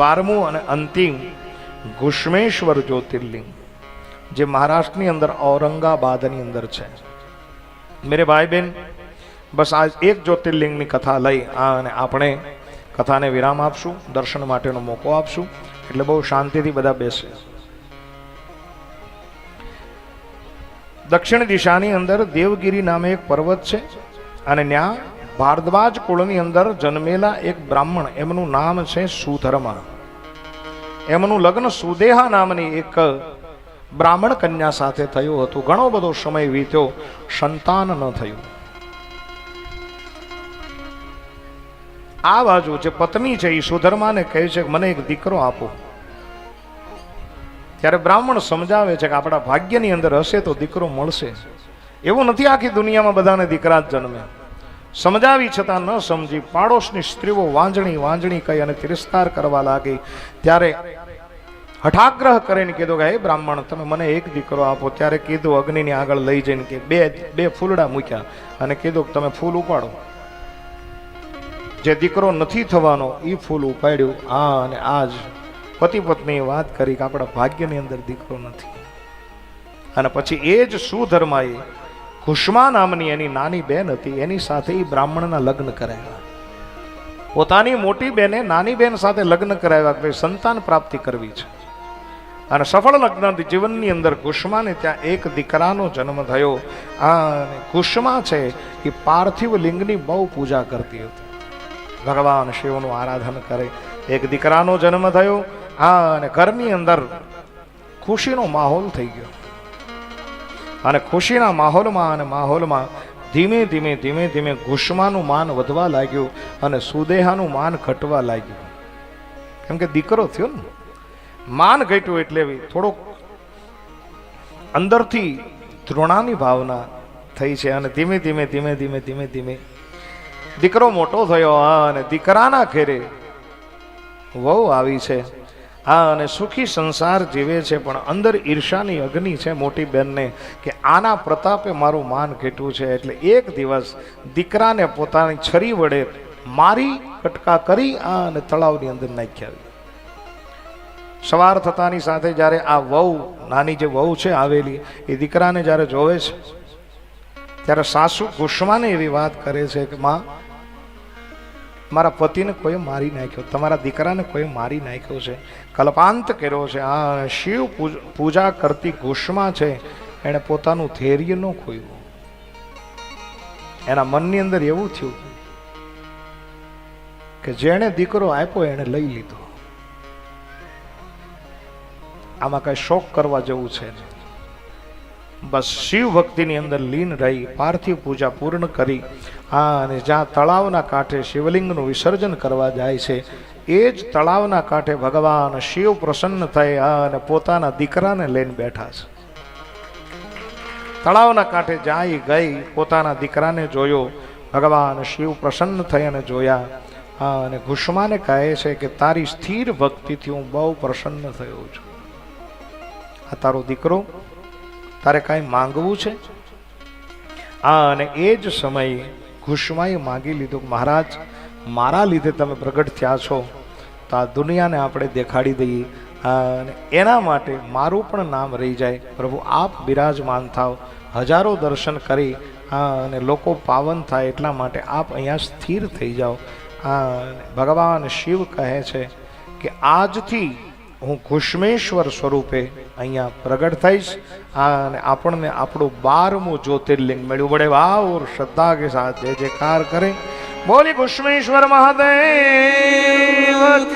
બારમું અને અંતિમ ઘુષ્મેશ્વર જ્યોતિર્લિંગ, જે મહારાષ્ટ્રની અંદર ઔરંગાબાદની અંદર છે. મેરે ભાઈ બહેન બસ આજ એક જ્યોતિર્લિંગની કથા લઈ આ અને આપણે કથાને વિરામ આપશું, દર્શન માટેનો મોકો આપશું, એટલે બહુ શાંતિથી બધા બેસે. દક્ષિણ દિશાની અંદર દેવગીરી નામે એક પર્વત છે, અને ત્યાં ભારદ્વાજ કુળની અંદર જન્મેલા એક બ્રાહ્મણ, એમનું નામ છે સુધર્મા. એમનું લગ્ન સુદેહા નામની એક બ્રાહ્મણ કન્યા સાથે થયું હતું. ઘણો બધો સમય વીત્યો, સંતાન ન થયું. આ બાજુ જે પત્ની છે એ સુધર્માને કહે છે કે, મને એક દીકરો આપો. ત્યારે બ્રાહ્મણ સમજાવે છે કે, આપણા ભાગ્યની અંદર હશે તો દીકરો મળશે. એવું નથી આખી દુનિયામાં બધાને દીકરા જ જન્મે સમજાવી છતાં ન સમજી પાડોશની સ્ત્રીઓ વાંજણી વાંજણી કહી અને તિરસ્કાર કરવા લાગી. ત્યારે હઠાગ્રહ કરીને કીધું કે, હે બ્રાહ્મણ, તમે મને એક દીકરો આપો. ત્યારે કીધું, અગ્નિની આગળ લઈ જઈને કે, બે બે ફૂલડા મૂક્યા. અને કીધું કે, તમે ફૂલ ઉપાડો. જે દીકરો નથી થવાનો એ ફૂલ ઉપાડ્યું. આ અને આજ પતિ પત્નીએ વાત કરી કે, આપણા ભાગ્યની અંદર દીકરો નથી. અને પછી એ જ સુધર્માએ કુષ્મા નામની એની નાની બેન હતી, એની સાથે એ બ્રાહ્મણના લગ્ન કરાવ્યા. પોતાની મોટી બેને નાની બેન સાથે લગ્ન કરાવ્યા કે સંતાન પ્રાપ્તિ કરવી છે. અને સફળ લગ્ન જીવનની અંદર કુષ્માને ત્યાં એક દીકરાનો જન્મ થયો. અને કુષ્મા છે એ પાર્થિવ લિંગની બહુ પૂજા કરતી હતી. ભગવાન શિવનું આરાધન કરે. એક દીકરાનો જન્મ થયો. આ અને ઘરની અંદર ખુશીનો માહોલ થઈ ગયો. અને ખુશીના માહોલમાં અને માહોલમાં ધીમે ધીમે ધીમે ધીમે ઘુષ્માનું માન વધવા લાગ્યું અને સુદેહાનું માન ઘટવા લાગ્યું. કેમ કે દીકરો થયો ને, માન ઘટ્યું એટલે થોડોક અંદરથી ધૃણાની ભાવના થઈ છે અને ધીમે ધીમે ધીમે ધીમે ધીમે ધીમે દીકરો મોટો થયો અને દીકરાના ઘેરે વહુ આવી છે. હા, અને સુખી સંસાર જીવે છે, પણ અંદર ઈર્ષાની અગ્નિ છે મોટી બેનને, કે આના પ્રતાપે મારું માન ઘેટવું છે. એટલે એક દિવસ દીકરાને પોતાની છરી વડે મારી, કટકા કરી, આ અને તળાવની અંદર નાખી સવાર થતાની સાથે જ્યારે આ વહુ, નાની જે વહુ છે આવેલી, એ દીકરાને જ્યારે જોવે છે, ત્યારે સાસુ ગુસ્માને એવી વાત કરે છે કે, માં મારા પતિને કોઈ મારી નાખ્યો, તમારા દીકરાને કોઈ મારી નાખ્યો છે. કલ્પાંત કર્યો છે. આ શિવ પૂજ- કરતી ગુસ્મા છે. એણે પોતાનું ધૈર્ય ન ખોયું. એના મનની અંદર એવું થયું કે જેણે દીકરો આપ્યો એણે લઈ લીધો. આમાં કઈ શોક કરવા જેવું છે નહીં. બસ શિવ ભક્તિની અંદર લીન રહી, પાર્થિવ પૂજા પૂર્ણ કરી, આ અને જ્યાં તળાવના કાંઠે શિવલિંગનું વિસર્જન કરવા જાય છે, એ જ તળાવના કાંઠે ભગવાન શિવ પ્રસન્ન થઈ અને પોતાના દીકરાને લઈને બેઠા છે. તળાવના કાંઠે જાય, ગઈ, પોતાના દીકરાને જોયો, ભગવાન શિવ પ્રસન્ન થઈ અને જોયા હા અને ઘુષ્માને કહે છે કે તારી સ્થિર ભક્તિથી હું બહુ પ્રસન્ન થયો છું. આ તારો દીકરો તારે કાંઈ માંગવું છે? આ અને એ જ સમયે ઘુષ્માએ માંગી લીધું મહારાજ, મારા લીધે તમે પ્રગટ થયા છો, તો આ દુનિયાને આપણે દેખાડી દઈએ. અને એના માટે મારું પણ નામ રહી જાય. પ્રભુ, આપ બિરાજમાન થાવ. હજારો દર્શન કરી. અને લોકો પાવન થાય એટલા માટે આપ અહીંયા સ્થિર થઈ જાઓ. ભગવાન શિવ કહે છે કે આજથી હું ઘુષ્મેશ્વર સ્વરૂપે અહીંયા પ્રગટ થઈશ. અને આપણને આપણું બારમું જ્યોતિર્લિંગ મળ્યું. વડે વાવ શ્રદ્ધા કે સાથ જે જયકાર કરે. બોલી ઘુષ્મેશ્વર મહાદેવ